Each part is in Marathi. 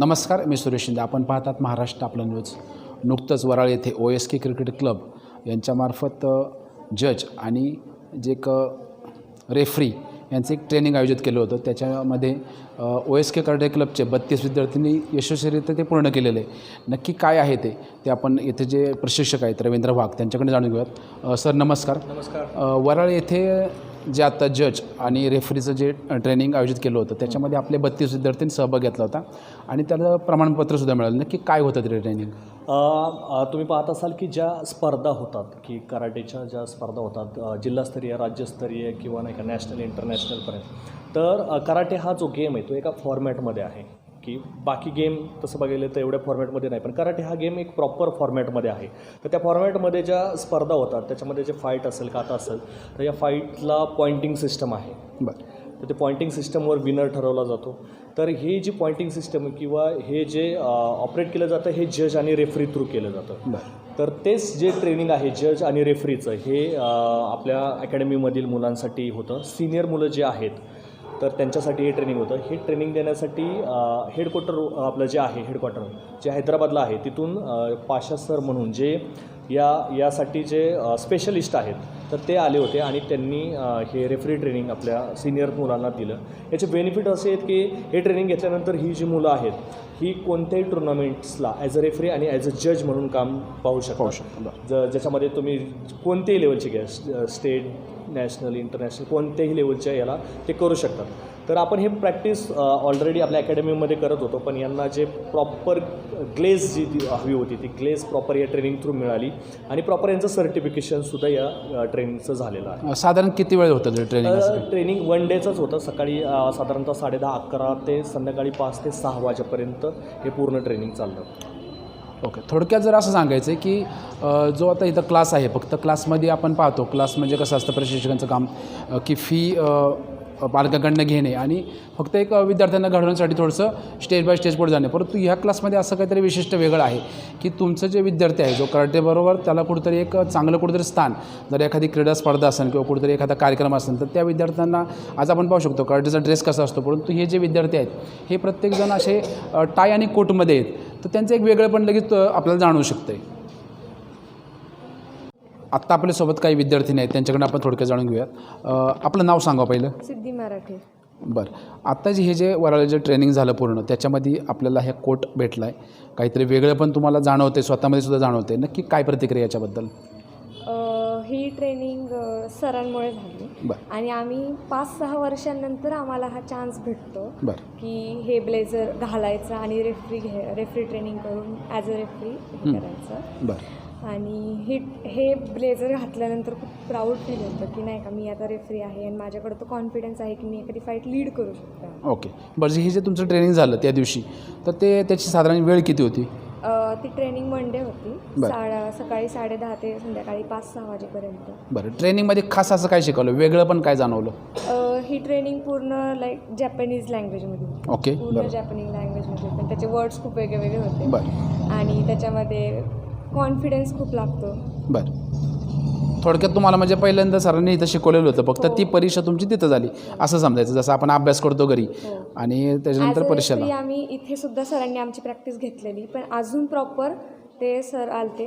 नमस्कार मी सुरेश शिंदे. आपण पाहतात महाराष्ट्र आपलं न्यूज. नुकतंच वराळ येथे O S K cricket club यांच्यामार्फत जज आणि जे एक अ, रेफरी यांचं एक ट्रेनिंग आयोजित केलं होतं. त्याच्यामध्ये ओ एस के कराटे क्लबचे बत्तीस विद्यार्थ्यांनी यशस्वीरित्या ते पूर्ण केलेलं. आहे नक्की काय आहे ते ते आपण येथे जे प्रशिक्षक आहेत रवींद्र वाघ त्यांच्याकडे जाणून घेऊयात. सर नमस्कार. नमस्कार. वराळ येथे जे आता जज आणि रेफरीचं जे ट्रेनिंग आयोजित केलं होतं त्याच्यामध्ये आपले बत्तीस विद्यार्थ्यांनी सहभाग घेतला होता. आणि त्याला प्रमाणपत्रसुद्धा मिळालं नक्की काय होतं ते ट्रेनिंग तुम्ही पाहत असाल की ज्या स्पर्धा होतात की कराटेच्या ज्या स्पर्धा होतात जिल्हास्तरीय राज्यस्तरीय किंवा नाही का नॅशनल इंटरनॅशनलपर्यंत तर कराटे हा जो गेम आहे तो एका फॉर्मॅटमध्ये आहे. की बाकी गेम तसं बघितलं तर एवढ्या फॉर्मॅटमध्ये नाही. पण कराटे हा गेम एक प्रॉपर फॉर्मॅटमध्ये आहे. तर त्या फॉर्मॅटमध्ये ज्या स्पर्धा होतात त्याच्यामध्ये जे फाईट असेल काता असेल तर या फाईटला पॉइंटिंग सिस्टम आहे. बरं. तर ते पॉइंटिंग सिस्टमवर विनर ठरवला जातो. तर ही जी पॉइंटिंग सिस्टम किंवा हे जे ऑपरेट केलं जातं हे जज आणि रेफरी थ्रू केलं जातं. तर तेच जे ट्रेनिंग आहे जज आणि रेफरीचं हे आपल्या अकॅडमीमधील मुलांसाठी होतं. सिनियर मुलं जे आहेत तर त्यांच्यासाठी हे ट्रेनिंग होतं. हे ट्रेनिंग देण्यासाठी हेडक्वार्टर आपलं जे आहे हेडक्वार्टर जे हैदराबादला आहे तिथून पाशा सर म्हणून जे या यासाठी जे स्पेशलिस्ट आहेत तर ते आले होते आणि त्यांनी हे रेफरी ट्रेनिंग आपल्या सिनियर मुलांना दिलं. याचे बेनिफिट असे आहेत की हे ट्रेनिंग घेतल्यानंतर ही जी मुलं आहेत ही कोणत्याही टुर्नामेंट्सला ॲज अ रेफरी आणि ॲज अ जज म्हणून काम पाहू शकता. ज ज्याच्यामध्ये तुम्ही कोणत्याही लेवलचे घ्या स्टेट नॅशनल इंटरनॅशनल कोणत्याही लेवलच्या याला ते करू शकतात. तर आपण हे प्रॅक्टिस ऑलरेडी आपल्या अकॅडमीमध्ये करत होतो पण यांना जे प्रॉपर ग्लेज जी हवी होती ती ग्लेज प्रॉपर या ट्रेनिंग थ्रू मिळाली. आणि प्रॉपर यांचं सर्टिफिकेशनसुद्धा या ट्रेनिंगचं झालेलं आहे. साधारण किती वेळ होतं ट्रेनिंग ट्रेनिंग वन डेचंच होतं. सकाळी साधारणतः साडेदहा अकरा ते संध्याकाळी पाच ते सहा वाजेपर्यंत हे पूर्ण ट्रेनिंग चाललं. ओके. थोडक्यात जर असं सांगायचं आहे की जो आता इथं क्लास आहे फक्त क्लासमध्ये आपण पाहतो. क्लास म्हणजे कसं असतं प्रशिक्षकांचं काम की फी पालकाकडनं घेणे आणि फक्त एक विद्यार्थ्यांना घडवण्यासाठी थोडंसं स्टेज बाय स्टेज पुढे जाणे. परंतु ह्या क्लासमध्ये असं काहीतरी विशिष्ट वेगळं आहे की तुमचं जे विद्यार्थी आहे जो कराटेबरोबर त्याला कुठेतरी एक चांगलं कुठेतरी स्थान जर एखादी क्रीडा स्पर्धा असेल किंवा कुठेतरी एखादा कार्यक्रम असेल तर त्या विद्यार्थ्यांना आज आपण पाहू शकतो कराटेचा ड्रेस कसा असतो. परंतु हे जे विद्यार्थी आहेत हे प्रत्येकजण असे टाय आणि कोटमध्ये आहेत. तर त्यांचं एक वेगळं पण लगेच आपल्याला जाणवू शकतं आहे आत्ता आपल्यासोबत काही विद्यार्थी आहेत त्यांच्याकडे आपण थोडक्यात जाणून घेऊयात. आपलं नाव सांगा पहिलं. सिद्धी मराठे. बरं. आत्ता जे हे जे वराळे जे ट्रेनिंग झालं पूर्ण त्याच्यामध्ये आपल्याला हे कोट भेटला आहे काहीतरी वेगळं पण तुम्हाला जाणवते स्वतःमध्ये सुद्धा जाणवते नक्की काय प्रतिक्रिया याच्याबद्दल? ही ट्रेनिंग सरांमुळे झाली. बरं. आणि आम्ही पाच सहा वर्षांनंतर आम्हाला हा चान्स भेटतो बरं. की हे ब्लेझर घालायचं आणि रेफरी घे रेफरी ट्रेनिंग करून ॲज अ रेफरी करायचं. बरं. आणि ही हे ब्लेझर घातल्यानंतर खूप प्राऊड फील होतं की नाही का मी आता रेफरी आहे आणि माझ्याकडे तो कॉन्फिडन्स आहे की मी एखादी फाईट लीड करू शकते. ओके बरं हे जे तुमचं ट्रेनिंग झालं त्या दिवशी तर ते त्याची साधारण वेळ किती होती? ती ट्रेनिंग मंडे होती. साडा सकाळी साडेदहा ते संध्याकाळी पाच सहा वाजेपर्यंत. बरं ट्रेनिंगमध्ये खास असं काय शिकवलं? वेगळं पण काय जाणवलं? ही ट्रेनिंग पूर्ण लाईक जॅपनीज लँग्वेजमध्ये ओके पूर्ण जॅपनीज लँग्वेजमध्ये पण त्याचे वर्ड्स खूप वेगळे वेगळे होते आणि त्याच्यामध्ये कॉन्फिडन्स खूप लागतो. बरं. थोडक्यात तुम्हाला म्हणजे पहिल्यांदा सरांनी इथं शिकवलेलं होतं फक्त ती परीक्षा तुमची तिथं झाली असं समजायचं जसं आपण अभ्यास करतो घरी हो. आणि त्याच्यानंतर परीक्षेला. referee आम्ही इथे सुद्धा सरांनी आमची प्रॅक्टिस घेतलेली पण अजून प्रॉपर ते सर आलते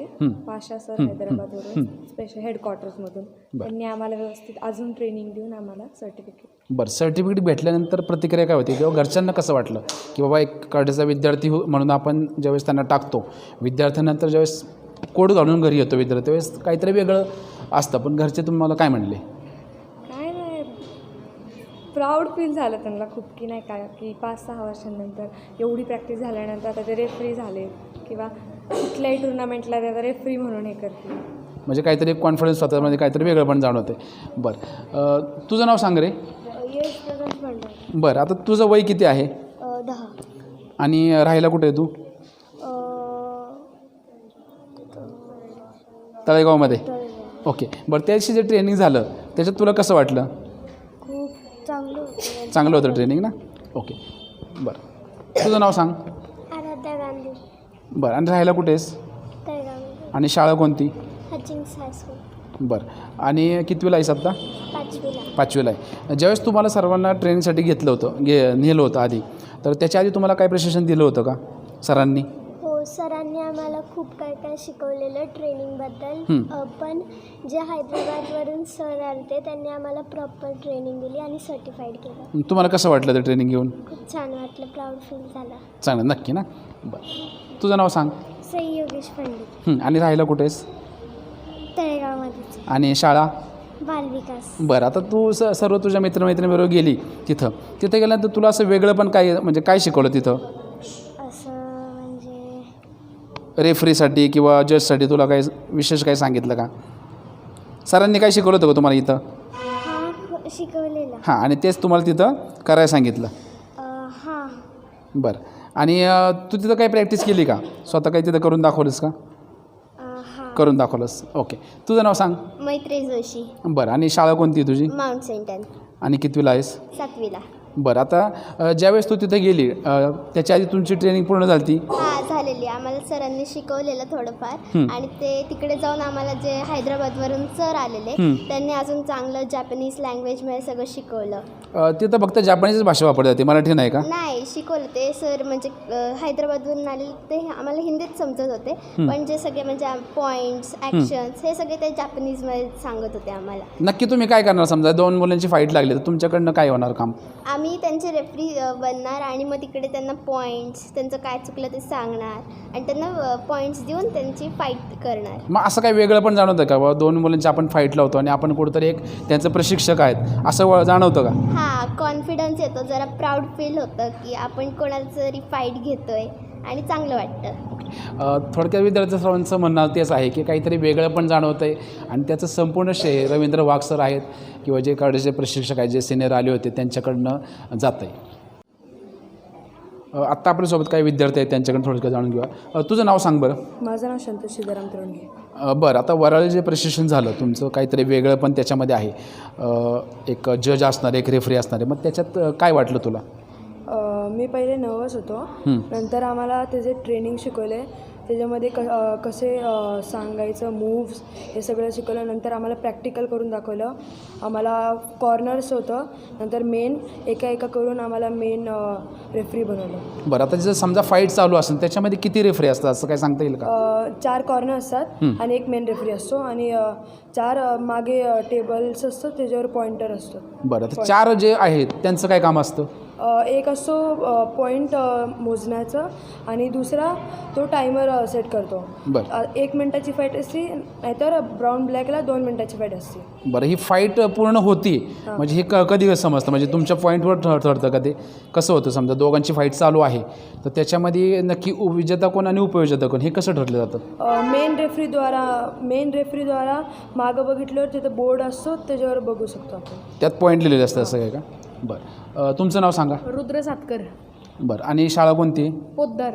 पाशा सर हैदराबादवरून स्पेशल हेडक्वार्टर्समधून त्यांनी आम्हाला व्यवस्थित अजून ट्रेनिंग देऊन आम्हाला सर्टिफिकेट बरं सर्टिफिकेट भेटल्यानंतर प्रतिक्रिया काय होती? किंवा घरच्यांना कसं वाटलं? की बाबा एक कर्जाचा विद्यार्थी हो म्हणून आपण ज्यावेळेस त्यांना टाकतो विद्यार्थ्यानंतर ज्यावेळेस कोड घालून घरी येतो विद्यार्थी त्यावेळेस काहीतरी वेगळं असतं. पण घरचे तुम्हाला काय म्हणले? काय नाही. प्राऊड फील झालं त्यांना खूप की नाही काय की पाच सहा वर्षांनंतर एवढी प्रॅक्टिस झाल्यानंतर आता ते रेफरी झाले. किंवा कुठल्याही टुर्नामेंटला ते आता रेफरी म्हणून हे करतील म्हणजे काहीतरी कॉन्फिडन्स स्वतःमध्ये काहीतरी वेगळं पण जाणवते बरं. तुझं नाव सांग रे. बरं आता तुझं वय किती आहे? दहा. आणि राहायला कुठे आहे तू? तळेगावमध्ये. तळेगाव. ओके. बरं त्याशी जे ट्रेनिंग झालं त्याच्यात तुला कसं वाटलं? खूप चांगलं होतं. चांगलं होतं ट्रेनिंग ना? ओके. बरं. तुझं नाव सांग. बरं आणि राहायला कुठे आहेस? तळेगाव. आणि शाळा कोणती? हचिंग्स हायस्कूल बरं आणि कितवीला आहेस आत्ता पाचवीला. पाचवीला आहे. ज्यावेळेस तुम्हाला सर्वांना ट्रेनिंगसाठी घेतलं होतं घे नेलं होतं आधी तर त्याच्या आधी तुम्हाला काय प्रशिक्षण दिलं होतं का सरांनी? हो सरांनी आम्हाला खूप काय काय शिकवलेलं ट्रेनिंगबद्दल. हं. अ, पण जे हैदराबादवरून सर आले त्यांनी आम्हाला प्रॉपर ट्रेनिंग दिली आणि सर्टिफाईड केलं. तुम्हाला कसं वाटलं ते ट्रेनिंग घेऊन? खूप छान वाटलं प्राऊड फील झाला. चांगलं नक्की ना? बरं. तुझं नाव सांग. सई योगेश पंडित. हं, आणि राहायला कुठेस तळेगावमध्येच. आणि शाळा? बालविकास. बरं आता तू स सर्व तुझ्या मित्रमैत्रिणीबरोबर गेली तिथं. तिथं गेल्यानंतर तुला असं वेगळं पण काय म्हणजे काय शिकवलं तिथं? रेफरीसाठी किंवा जजसाठी तुला काय विशेष काय सांगितलं का? सरांनी काय शिकवलं होतं का तुम्हाला इथं? हा शिकवलेला. हां आणि तेच तुम्हाला तिथं करायला सांगितलं. हा. बरं. आणि अं, तू तिथं काही प्रॅक्टिस केली का? स्वतः काही तिथं करून दाखवलंस का? हा. करून दाखवलंस. ओके तुझं नाव सांग. मैत्री जोशी. बरं. आणि शाळा कोणती आहे तुझी? माउंट सेंटन. आणि कितवीला आहेस? सातवीला. बरं आता ज्यावेळेस तू तिथे गेली त्याच्या आधी तुमची ट्रेनिंग पूर्ण झाली ती हा झालेली. आम्हाला सरांनी शिकवलेलं थोडंफार. आणि ते तिकडे जाऊन आम्हाला जे हैदराबादवरून सर आलेले. त्यांनी अजून चांगलं जॅपनीज लँग्वेजमध्ये सगळं शिकवलं. तिथं फक्त जापानीच भाषा वापरली जाते मराठी नाही का? नाही शिकवलं. ते सर म्हणजे अं, हैदराबादवरून आलेले ते आम्हाला हिंदीत समजत होते. पण जे सगळे म्हणजे पॉईंट्स ॲक्शन्स हे सगळे ते जॅपनीजमध्ये सांगत होते आम्हाला. नक्की तुम्ही काय करणार समजा? दोन मुलांची फाईट लागली तर तुमच्याकडनं काय होणार काम? आम्ही त्यांचे रेफरी बनणार आणि मग तिकडे त्यांना पॉईंट्स त्यांचं काय चुकलं ते सांगणार आणि त्यांना पॉईंट्स देऊन त्यांची फाईट करणार. मग असं काही वेगळं पण जाणवतं का? बाबा दोन मुलांची आपण फाईट लावतो आणि आपण कुठंतरी एक त्यांचं प्रशिक्षक आहेत असं व- जाणवतं का? हां कॉन्फिडन्स येतो. जरा प्राऊड फील होतं की आपण कोणाचं तरी फाईट घेतोय आणि चांगलं वाटतं. थोडक्यात विद्यार्थी सर्वांचं म्हणणं तेच आहे की काहीतरी वेगळं पण जाणवतं आहे आणि त्याचं संपूर्ण श्रेय रवींद्र वाघ सर आहेत किंवा जे कडचे प्रशिक्षक आहेत जे सिनियर आले होते त्यांच्याकडनं जात आहे आत्ता आपल्यासोबत काही विद्यार्थी आहेत त्यांच्याकडून थोडक्यात जाणून घेऊया. अ, तुझं नाव सांग बरं. माझं नाव संतोष सीताराम तरुणगे बरं आता वराळे जे प्रशिक्षण झालं तुमचं काहीतरी वेगळं पण त्याच्यामध्ये आहे. एक जज असणार एक रेफरी असणार आहे. मग त्याच्यात काय वाटलं तुला? मी पहिले नवस होतो. नंतर आम्हाला त्याचे ट्रेनिंग शिकवले त्याच्यामध्ये क कसे सांगायचं मूव्स हे सगळं शिकवलं. नंतर आम्हाला प्रॅक्टिकल करून दाखवलं. आम्हाला कॉर्नर्स होतं. नंतर मेन एका एका करून आम्हाला मेन रेफरी बनवलं. बरं आता जर समजा फाईट चालू असेल त्याच्यामध्ये किती रेफरी असतात? असं काय सांगता येईल का? चार कॉर्नर असतात. आणि एक मेन रेफरी असतो आणि चार मागे टेबल्स असतं त्याच्यावर पॉइंटर असतो. बरं तर चार जे आहेत त्यांचं काय काम असतं? एक असतो पॉईंट मोजण्याचं आणि दुसरा तो टायमर सेट करतो. एक मिनटाची फाईट असते नाहीतर ब्राऊन ब्लॅकला दोन मिनटाची फाईट असते बरं ही फाईट पूर्ण होती. म्हणजे हे क कधी समजतं? म्हणजे तुमच्या पॉईंटवर ठर ठरतं का ते? कसं होतं? समजा दोघांची फाईट चालू आहे. तर त्याच्यामध्ये नक्की विजेता कोण आणि उपविजेता कोण? हे कसं ठरलं जातं? मेन रेफरीद्वारा मेन रेफरीद्वारा मागं बघितल्यावर तिथं बोर्ड असतो त्याच्यावर बघू शकतो आपण. त्यात पॉईंट लिहिलेले असतं असं काय का? बरं. अ, तुमचं नाव सांगा. रुद्र सातकर. बरं. आणि शाळा कोणती? पोद्दार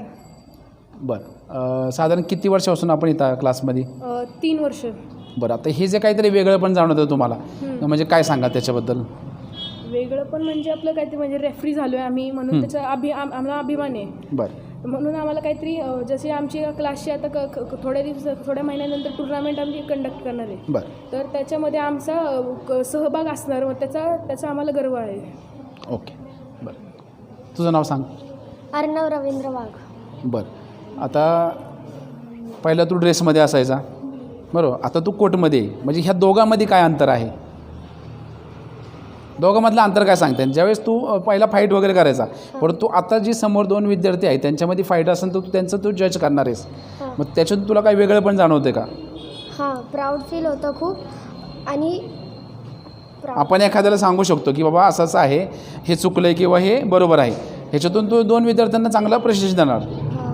बरं. अ, साधारण किती वर्षापासून आपण इथं क्लासमध्ये? तीन वर्ष. बरं. आता हे जे काहीतरी वेगळं पण जाणवतं तुम्हाला म्हणजे काय सांगा त्याच्याबद्दल? वेगळं पण म्हणजे आपलं काहीतरी म्हणजे रेफरी झालो आहे आम्ही म्हणून त्याचा अभि आम- आम्हाला अभिमान आहे. बरं. म्हणून आम्हाला काहीतरी जसे आमची क्लासची आता क थोड्या दिवस थोड्या महिन्यानंतर टुर्नामेंट आम्ही कंडक्ट करणार आहे. बरं. तर त्याच्यामध्ये आमचा सहभाग असणार मग त्याचा त्याचा आम्हाला गर्व आहे. ओके. बरं. तुझं नाव सांग. अर्णव रवींद्र वाघ. बरं. आता पहिला तू ड्रेसमध्ये असायचा. बरोबर. आता तू कोटमध्ये. म्हणजे ह्या दोघांमध्ये काय अंतर आहे? दोघांमधलं अंतर काय सांगते ज्यावेळेस तू पहिला फाईट वगैरे करायचा परंतु आता जी समोर दोन विद्यार्थी आहेत त्यांच्यामध्ये फाईट असेल तर तू त्यांचं तू जज करणार आहेस. हां. मग त्याच्यातून तुला काही वेगळं पण जाणवते का? हां प्राऊड फील होतं खूप. आणि आपण एखाद्याला सांगू शकतो की बाबा असं असं आहे. हे चुकलं आहे किंवा हे बरोबर आहे. ह्याच्यातून तू दोन विद्यार्थ्यांना चांगलं प्रशिक्षण देणार.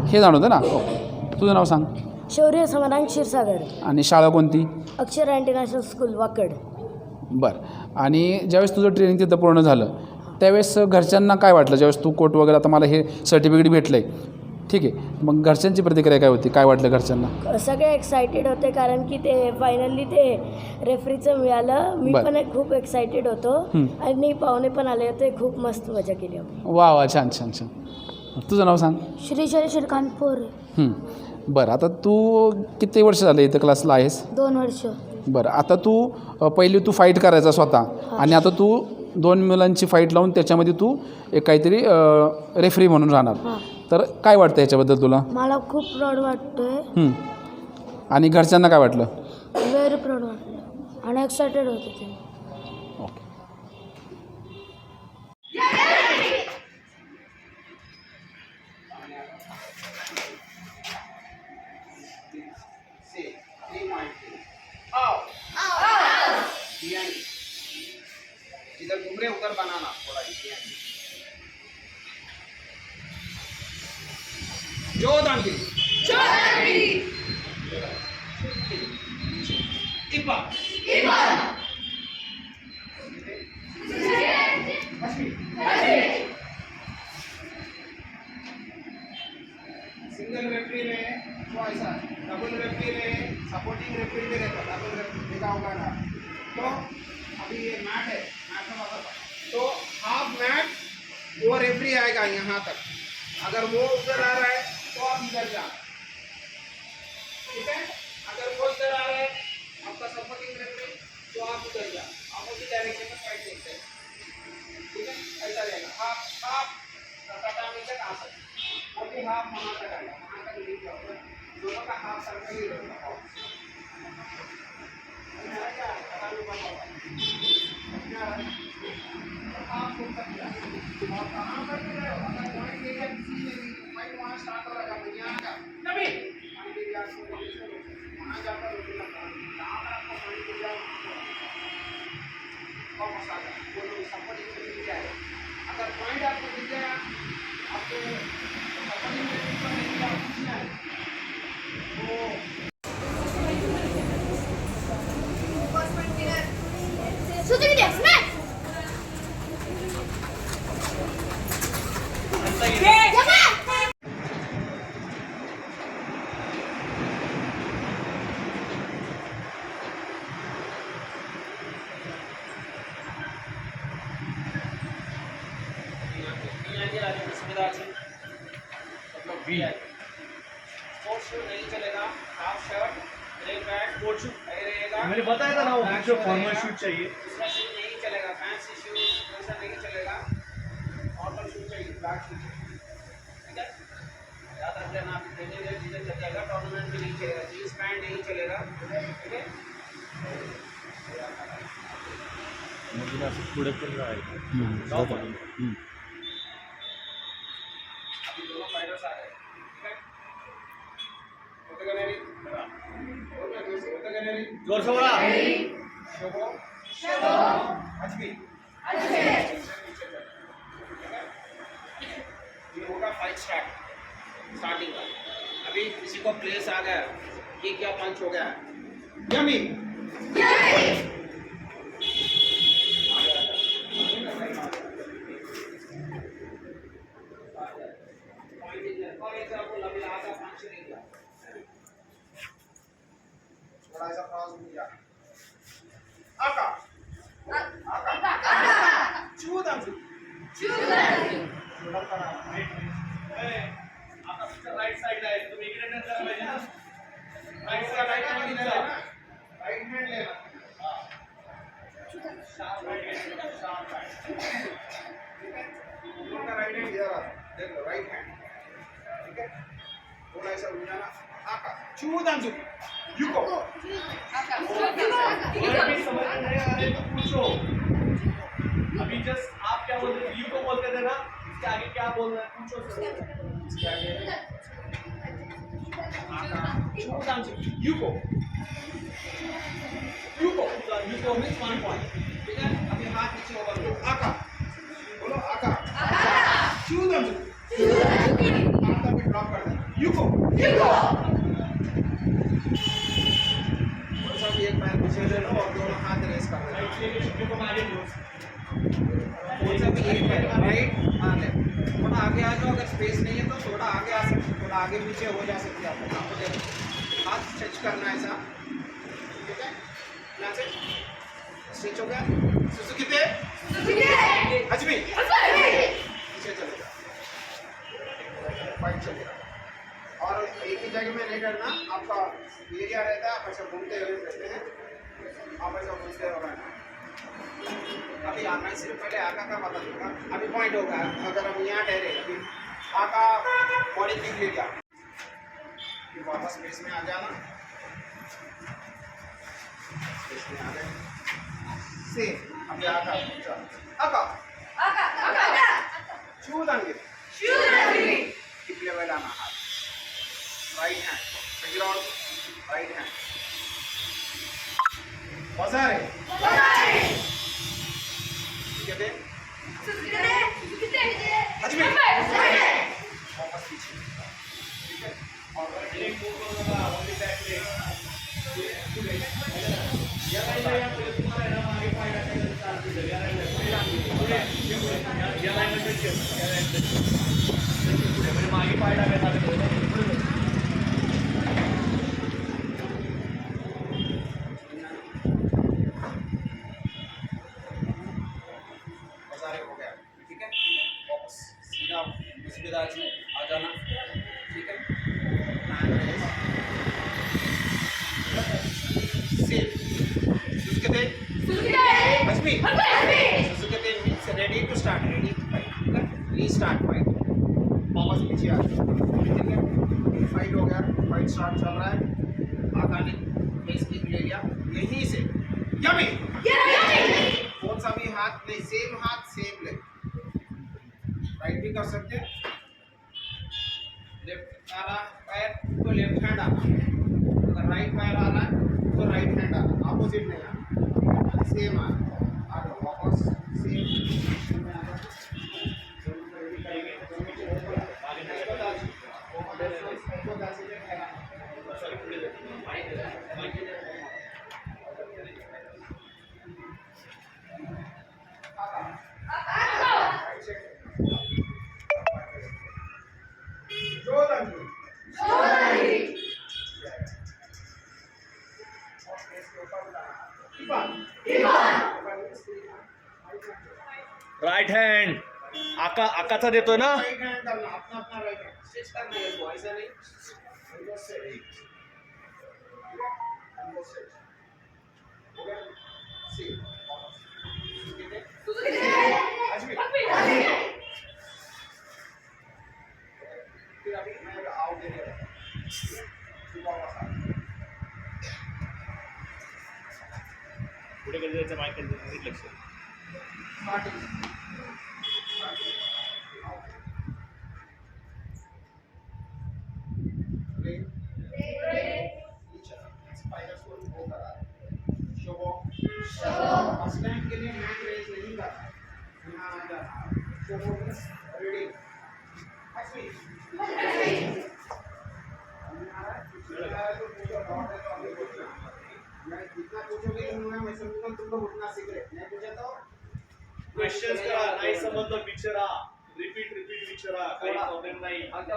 हे. जाणवतं ना? ओके तुझं नाव सांग. शौर्य समाधान क्षीरसागर. आणि शाळा कोणती? अक्षर इंटरनॅशनल स्कूल वाकड. बरं. आणि ज्यावेळेस तुझं ट्रेनिंग तिथं पूर्ण झालं त्यावेळेस घरच्यांना काय वाटलं? ज्यावेळेस तू कोट वगैरे आता मला हे सर्टिफिकेट भेटलं आहे ठीक आहे. मग घरच्यांची प्रतिक्रिया काय होती? काय वाटलं घरच्यांना? सगळे एक्सायटेड होते कारण की ते फायनली ते रेफरीचं मिळालं. मी बरं. पण एक खूप एक्सायटेड होतो. आणि पाहुणे पण आले होते. खूप मस्त मजा केली आम्ही वा वा छान छान छान. तुझं नाव सांग. श्रीशरी श्रीकांत पोरे. हं. बरं आता तू किती वर्ष झाले इथं क्लासला आहेस? दोन वर्ष. बरं आता तू पहिली तू फाईट करायचा स्वतः आणि आता तू दोन मुलांची फाईट लावून त्याच्यामध्ये तू एक काहीतरी रेफरी म्हणून राहणार. तर काय वाटतं याच्याबद्दल तुला? मला खूप प्राऊड वाटतोय. हं. आणि घरच्यांना काय वाटलं? व्हेरी प्राऊड वाटलं. आणि एक्सायटेड होते ते. ओके रहे उधर बनाना थोड़ा जो दांडी इप्पा। सिंगल रेफरी में ऐसा डबल रेफरी में सपोर्टिंग रेफरी भी रहता डबल रेफरी देखा होगा ना। तो अभी ये मैट है। में तो हाफ़ मैट वो रेफरी आएगा यहाँ तक। अगर वो उधर आ रहा है तो आप इधर जा। ठीक है? अगर वो इधर आ रहा है, आपका सपोर्टिंग रेफरी तो आप उधर जा। अपोजिट डायरेक्शन में फाइट देखते हैं। ठीक है? ऐसा रहेगा। हाफ़ हाफ़ तक? आ सकते हाफ़ वहाँ तक आएगा वहाँ तक नहीं जाओगे दोनों का हाफ़ सर्कल ही रहेगा हाफ फुट तक जाए और कहाँ पर भी रहे हो अगर पॉइंट एरिया किसी में भी पॉइंट वहाँ स्टार्ट हो रहा है यहाँ का पॉइंट एरिया से वहाँ जाकर रुकना जहाँ पर आपको पॉइंट एरिया वो लोग मिल जाए अगर पॉइंट आपको मिल गया आपको सपोर्टिंग नहीं मिला तो शूट चाहिए। शूज़ नहीं चलेगा फैंसी शूज़ वैसा नहीं चलेगा नॉर्मल शूज़ चाहिए ब्लैक शूज़ ठीक है। याद रख लेना आप ट्रेनिंग में चीज़ें चल जाएगा टूर्नामेंट में नहीं चलेगा जीन्स पैंट नहीं चलेगा ठीक है। राहायचं शोभो शोभो अजमी ये होगा फाइट स्टार्ट स्टार्टिंग का अभी किसी को प्लेस आ गया ये क्या पंच हो गया यमी फॉर एग्जाम्पल अभी आधा पंच नहीं गया थोड़ा ऐसा क्रॉस घूम जा आका आका चूदा चूदा थोड़ा करा आता तुमच्या राईट साईड आहे तुम्ही इकडे नंतर जायला पाहिजे ना राइट से राइट हैंड इधर है ना राइट शार्प शार्प राईट दोनों का राइट हैंड ठीक आहे थोड़ा ऐसा घूम जाना आका चूदा युको अगर भी समझ में पूछो अभी जस्ट आप क्या बोलते थे? यू को बोलते थे ना? इसके आगे क्या बोल रहे हैं? पूछो सर। इसके आगे। आका चूदा युको युको यू को। मीन्स वन पॉइंट ठीक है? अभी हाथ नीचे होगा। लो आका। बोलो आका। चूदा हाथ अभी ड्रॉप कर देना। युको थोड़ा सा भी एक पैर पीछे ले लो और दोनों हाथ रेस कर यू को मारे कौन सा भी एक पैर राइट हाँ लेफ़्ट थोड़ा आगे आ जाओ अगर स्पेस नहीं है तो थोड़ा आगे आ सकते थोड़ा आगे पीछे हो जा सकते हैं आप। आपको देखो हाथ स्ट्रेच करना है ऐसा ठीक है? यहाँ से स्ट्रेच हो गया? सुजुकी ते पीछे चले जाओ और एक ही जगह में नहीं डरना आपका एरिया रहता है आप ऐसा घूमते हुए रहते हैं। आप ऐसा घूमते हो रहना। अभी मैं सिर्फ़ पहले आका का बता दूँगा अभी पॉइंट होगा। अगर हम यहाँ ठहरे अभी आका बॉडी किक ले गया फिर वापस बेस में आ जाना। बेस में आ गए। से अभी आका चल आका। आका शू दांगे। शू दांगे। किप लेवल आना हाथ। Right hand figure out right hand बजारे Suzuki means ready to start, ready to fight. Restart fight. वापस पीछे आ ठीक है फाइट हो गया फाइट स्टार्ट चल रहा है आका ने फेस किक ले लिया यहीं से यमी कौन सा भी हाथ नहीं सेम राईट हँड. आका आकाचा देतोय ना? पुढे कधी जायचं माहिती लक्ष. क्वेश्चन्स करा नाही समजलं विचारा. रिपीट रिपीट विचारा. काही प्रॉब्लेम नाही. लग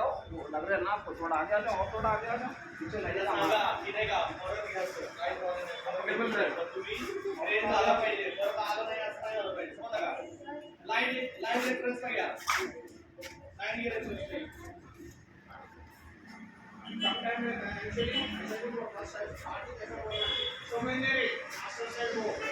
रहा है ना आपको थोड़ा आगे आ जाओ थोड़ा आगे आ जाओ पीछे नहीं जाना सांगा की नाही का? परत घ्यायचं काही प्रॉब्लेम. पण तुम्ही ट्रेन झाला पाहिजे लाईन लाईन रेफरन्स घ्या लाईन घे रेफरन्स Sometimes uh, actually ऐसा कुछ होता है शायद starting ऐसा बोलना so मैंने master side वो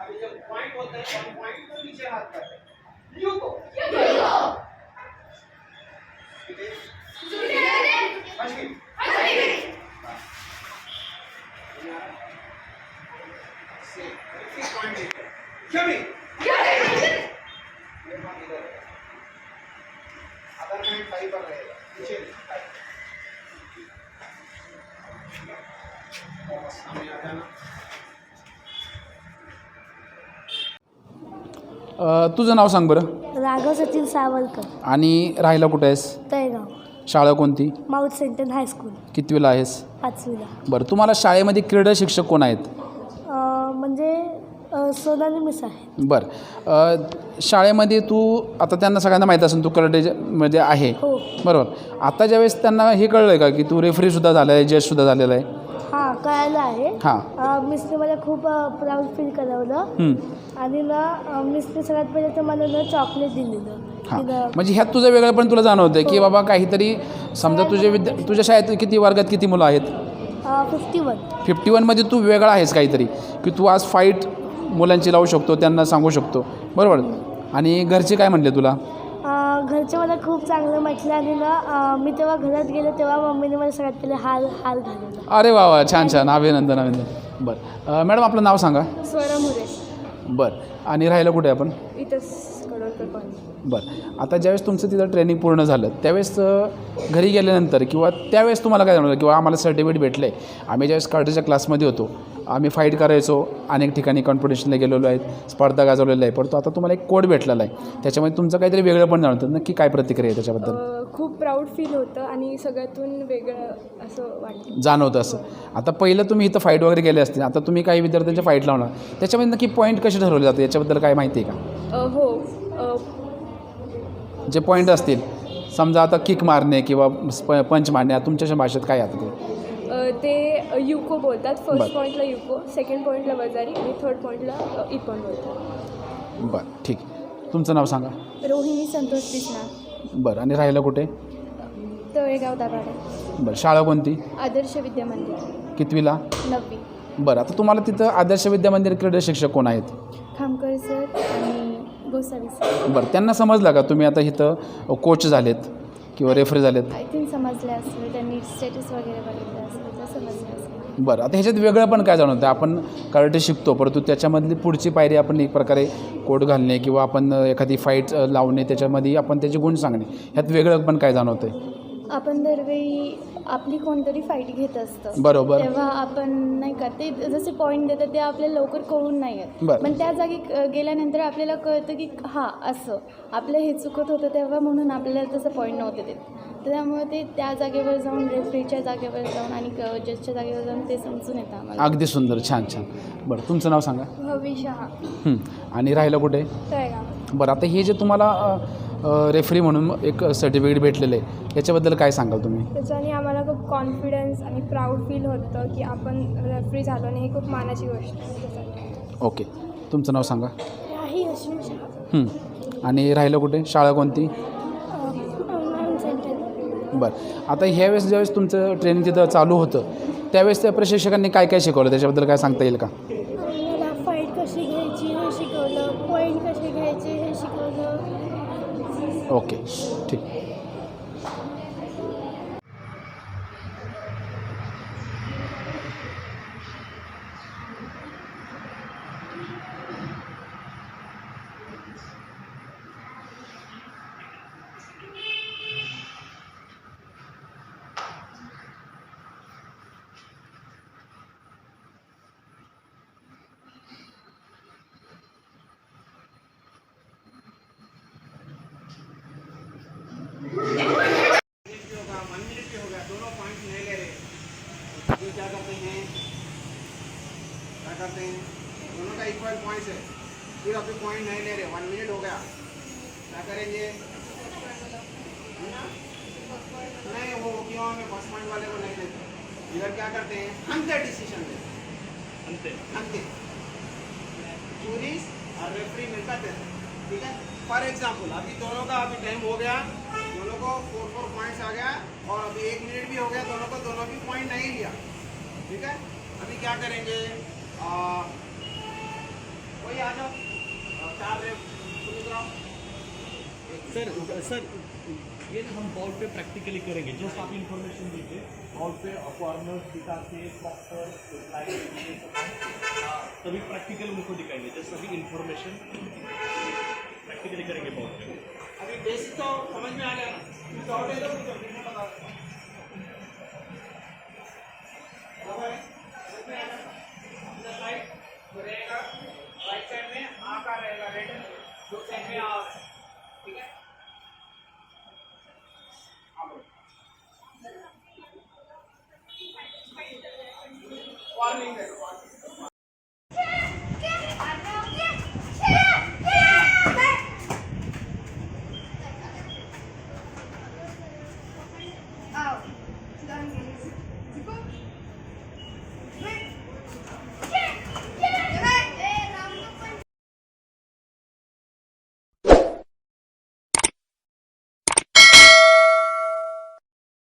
अभी जब पॉइंट होता है. पॉइंट को नीचे हाथ करते हैं यू को अदर हैंड फाइव पर रहेगा नीचे सामने आ जाना अ, तुझं नाव सांग बरं. राघव सचिन सावरकर. आणि राहायला कुठे आहेस? शाळा कोणती? माउथ सेंटर हायस्कूल कितवीला आहेस? पाचवीला. बरं तुम्हाला शाळेमध्ये क्रीडा शिक्षक कोण आहेत? अं, म्हणजे अं, सोनाली मिस आहे बरं अ, शाळेमध्ये तू आता त्यांना सगळ्यांना माहीत असेल तू कराटे मध्ये आहे. हो. बरोबर. आता ज्यावेळेस त्यांना हे कळलं आहे का की तू रेफरीसुद्धा झाला आहे जजसुद्धा झालेला आहे? हां कळालं आहे. हां. अं, मिसने मला खूप प्राऊड फील करवलं. हं. आणि ना अं, मिसने सगळ्यात पहिले तर मला ना चॉकलेट दिलेलं. हां. म्हणजे ह्यात तुझं वेगळं पण तुला जाणवतं की बाबा काहीतरी समजा तुझे विद्या तुझ्या शाळेत किती वर्गात किती मुलं आहेत? फिफ्टी वन फिफ्टी वनमध्ये तू वेगळा आहेस काहीतरी की तू आज फाईट मुलांची लावू शकतो त्यांना सांगू शकतो. बरोबर? आणि घरचे काय म्हणले तुला? घरचे मला खूप चांगलं म्हटलं आणि ना अं, मी तेव्हा घरात गेलो तेव्हा मम्मीने मला सगळ्यात पहिले हार हार घालवला. अरे वा वा छान छान. अभिनंदन अभिनंदन. बरं. अ, मॅडम आपलं नाव सांगा. स्वरा मुरे. बरं. आणि राहायला कुठे आपण? इथंच कडोलकर कॉलेज. बरं. आता ज्यावेळेस तुमचं तिथं ट्रेनिंग पूर्ण झालं त्यावेळेस घरी गेल्यानंतर किंवा त्यावेळेस तुम्हाला काय जाणवलं किंवा आम्हाला सर्टिफिकेट भेटलं आहे आम्ही ज्यावेळेस कार्टेच्या क्लासमध्ये होतो आम्ही फाईट करायचो अनेक ठिकाणी कॉम्पिटिशनला गेलेलो आहेत स्पर्धा गाजवलेल्या आहे परंतु आता तुम्हाला एक कोड भेटलेला आहे. त्याच्यामध्ये तुमचं काहीतरी वेगळं पण जाणवतं. नक्की काय प्रतिक्रिया आहे त्याच्याबद्दल? खूप प्राऊड फील होतं आणि सगळ्यातून वेगळं असं वाटतं जाणवतं असं. आता पहिलं तुम्ही इथं फाईट वगैरे गेले असतील आता तुम्ही काही विद्यार्थ्यांचे फाईट लावणार. त्याच्यामध्ये नक्की पॉईंट कसे ठरवले जातात? याच्याबद्दल काय माहिती आहे का? अ, हो. जे पॉईंट असतील समजा आता किक मारणे किंवा स्प- पंच मारणे तुमच्या भाषेत काय आता ते? ते युको बोलतात. फर्स्ट पॉईंटला युको सेकंड पॉईंटला वजारी आणि थर्ड पॉईंटला इपॉन बोलतात. बरं ठीक. तुमचं नाव सांगा. रोहिणी संतोष कृष्णा बरं आणि राहायला कुठे? तळेगाव दाभाडे. बरं शाळा कोणती? आदर्श विद्या मंदिर. कितवीला? नववी. बरं आता तुम्हाला तिथं आदर्श विद्या मंदिर क्रीडा शिक्षक कोण आहेत? खामकर सर गोसावी सर बरं त्यांना समजलं का तुम्ही आता इथं कोच झालेत किंवा रेफरी झालेत? आय थिंक समजले असेल त्यांनी स्टेटस वगैरे बघितलं असेल तर समजले असेल बरं आता ह्याच्यात वेगळं पण काय जाणवतं? आपण कराटे शिकतो परंतु त्याच्यामधली पुढची पायरी आपण एक प्रकारे कोड घालणे किंवा आपण एखादी फाईट लावणे त्याच्यामध्ये आपण त्याचे गुण सांगणे ह्यात वेगळं पण काय जाणवतं आहे आपण दरवेळी आपली कोणतरी फाईट घेत असतं. बरोबर. तेव्हा आपण नाही का ते जसे पॉईंट देतात ते आपल्याला लवकर कळून नाही येत. बरं. पण त्या जागी गेल्यानंतर आपल्याला कळतं की हां असं. आपलं हे चुकत होतं तेव्हा म्हणून आपल्याला तसं पॉईंट नव्हते देत. तर त्यामुळे ते त्या जागेवर जाऊन रेफरीच्या जागेवर जाऊन आणि जजच्या जागेवर जाऊन ते समजून येतं आम्हाला. अगदी सुंदर छान छान. बरं तुमचं नाव सांगा. भवी शहा. हं. आणि राहायला कुठे? तळेगाव. बरं आता हे जे तुम्हाला रेफरी म्हणून एक सर्टिफिकेट भेटलेलं आहे. याच्याबद्दल काय सांगाल तुम्ही? त्याच्याने आम्हाला खूप कॉन्फिडन्स आणि प्राऊड फील होतं की आपण रेफरी झालो आणि ही खूप मानाची गोष्ट आहे त्याच्यासाठी. ओके तुमचं नाव सांगा. राही अश्विन शहा. हं. आणि राहिलं कुठे? शाळा कोणती? सेंटर बरं. आता ह्यावेळेस ज्यावेळेस तुमचं ट्रेनिंग तिथं चालू होतं त्यावेळेस त्या प्रशिक्षकांनी काय काय शिकवलं? त्याच्याबद्दल काय सांगता येईल का? ओके पॉइंट्स है फिर अभी पॉइंट नहीं ले रहे वन मिनट हो गया। क्या करेंगे? नहीं वो क्यों हमें फ़र्स्ट पॉइंट वाले को नहीं देते? इधर क्या करते हैं? अंते डिसीज़न अंते अंते और रेफरी मिलकर देते ठीक है? फॉर एग्ज़ाम्पल अभी दोनों का अभी टाइम हो गया। दोनों को फोर फोर पॉइंट्स आ गया और अभी एक मिनट भी हो गया। दोनों को दोनों भी पॉइंट नहीं लिया। ठीक है? अभी क्या करेंगे? आ, वही आ जाओ आ, चार रेफ सुमित राव एक सर सर ये ना हम बॉल पे प्रैक्टिकली करेंगे जस्ट आप इन्फॉर्मेशन दीजिए। बॉल पे कॉर्नर दिखा के प्रॉपर तभी प्रैक्टिकल उनको दिखाएँगे जस्ट अभी इन्फॉर्मेशन प्रैक्टिकली करेंगे बॉल पे अभी बेसिक तो समझ में आ गया।